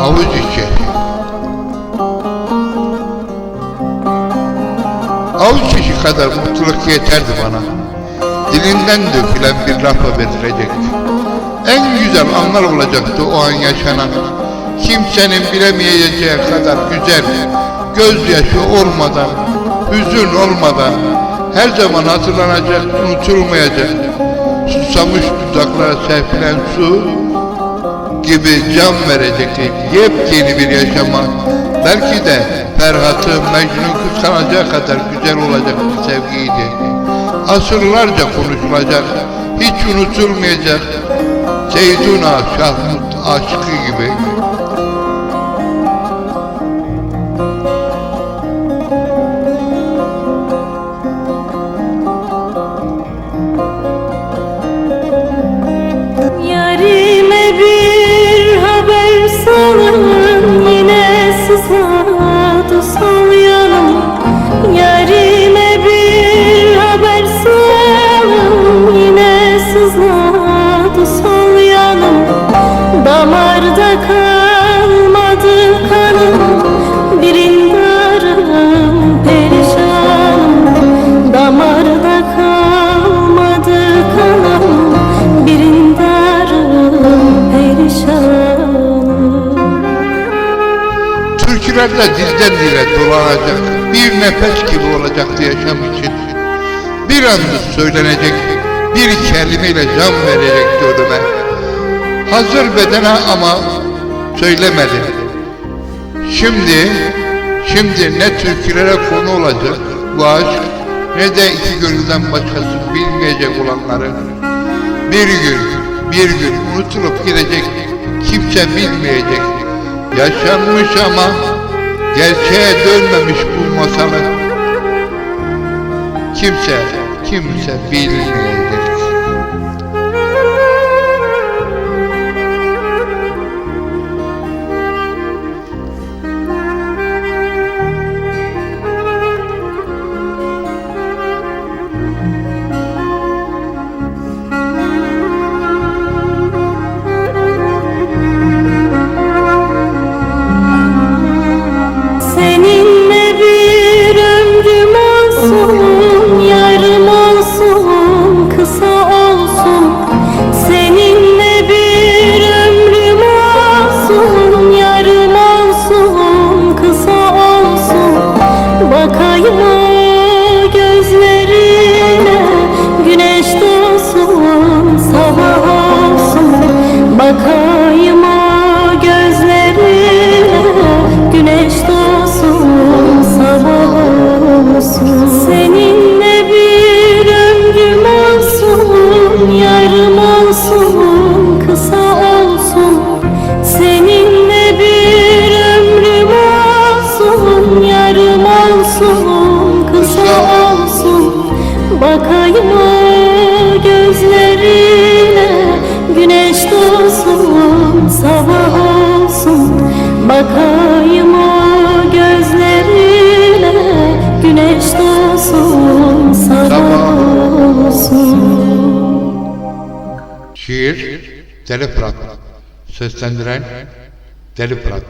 Avuç içi. Avuç içi kadar mutluluk yeterdi bana. Dilinden dökülen bir lafla bitirecekti. En güzel anlar olacaktı o an yaşanan. Kimsenin bilemeyeceği kadar güzel, gözyaşı olmadan, hüzün olmadan, her zaman hatırlanacak, unutulmayacak, susamış dudaklara serpilen su gibi can verecekti yepyeni bir yaşama. Belki de Ferhat'ı Mecnun kıskanacak kadar güzel olacak bir sevgiydi. Asırlarca konuşulacak, hiç unutulmayacak Zeyduna Şahmut aşkı gibi. Türkülerde dilden dile dolanacak, bir nefes gibi olacaktı yaşam için. Bir anda söylenecek, bir kelimeyle can verecekti ölüme. Hazır bedene ama söylemedi. Şimdi, şimdi ne türkülere konu olacak bu aşk, ne de iki gönülden başkası bilmeyecek olanları. Bir gün, bir gün unutulup gidecek, kimse bilmeyecek. Yaşanmış ama gerçeğe dönmemiş bu masalı. Kimse, kimse bilmeyecek. Bakayım o gözlerine, güneş doğsun, sabah olsun. Bakayım o gözlerine, güneş doğsun, sabah olsun. Şiir, Deli Fırat. Seslendiren, Deli Fırat.